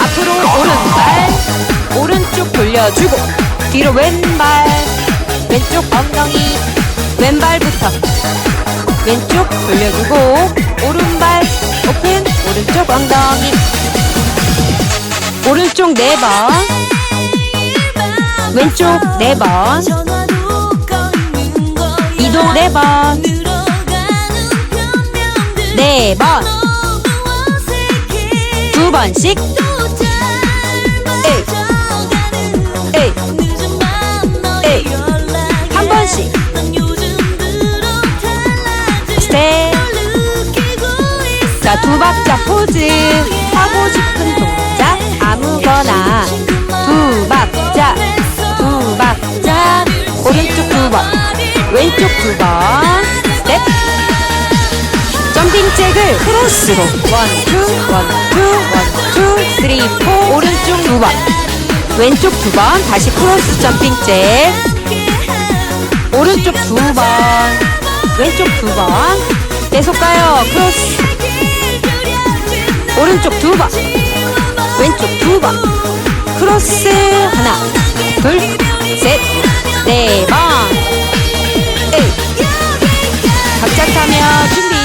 앞으로 오른발, 오른쪽 돌려주고, 뒤로 왼발, 왼쪽 엉덩이, 왼발부터, 왼쪽 돌려주고, 오른발, 오픈, 오른쪽 엉덩이, 오른쪽 네 번, 왼쪽 네 번, 이동 네 번, 네 번, 두 번씩, 두 박자 포즈. 하고 싶은 동작 아무거나. 두 박자, 두 박자. 오른쪽 두 번, 왼쪽 두 번. 스텝. 점핑 잭을 크로스로. 원, 투, 원, 투, 원, 투, 쓰리, 포. 오른쪽 두 번. 왼쪽 두 번. 다시 크로스 점핑 잭. 오른쪽 두 번. 왼쪽 두 번. 계속 가요. 크로스. 오른쪽 두 번, 왼쪽 두 번, 크로스 하나, 둘, 셋, 네 번. 에이. 박자 타며 준비.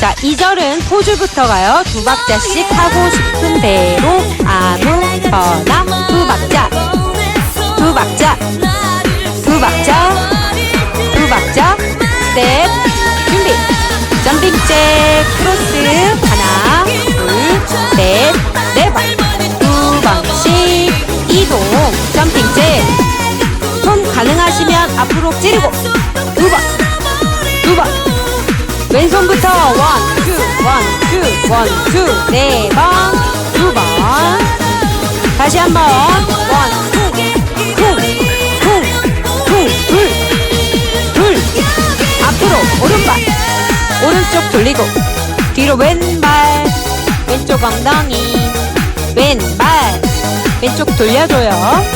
자, 2절은 포즈부터 가요. 두 박자씩 하고 싶은 대로 아무거나 두 박자, 두 박자, 두 박자, 두 박자, 스텝, 준비. 점핑 잭, 크로스, 하나, 둘, 셋, 네 번. 두 번씩 이동, 점핑 잭. 손 가능하시면 앞으로 찌르고, 두 번, 두 번. 왼손부터 원, 투, 원, 투, 원, 투, 네 번, 두 번. 다시 한 번, 뒤로 왼발, 왼쪽 엉덩이, 왼발, 왼쪽 돌려줘요.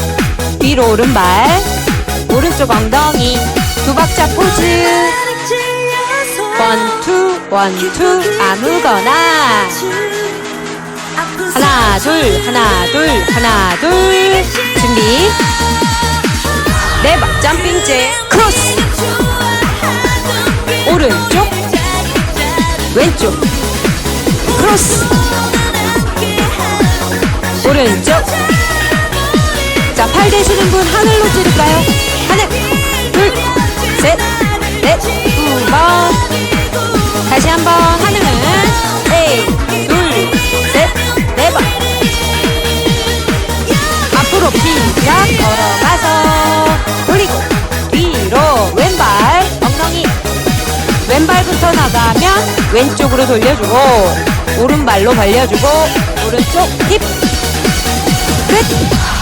뒤로 오른발, 오른쪽 엉덩이, 두 박자 포즈. 원, 투, 원, 투, 아무거나. 하나, 둘, 하나, 둘, 하나, 둘. 준비. 네 번, 점핑 잭, 크로스. 오른쪽, 왼쪽, 크로스. 오른쪽. 자, 팔 되시는 분 하늘로 찌를까요? 하늘, 둘, 셋, 넷, 두 번. 다시 한번 하늘은 에이, 둘, 셋, 네 번. 앞으로 피작 걸어가서 돌리고 뒤로 왼발 엉덩이 왼발부터 나가면 왼쪽으로 돌려주고 오른발로 벌려주고 오른쪽 힙. 끝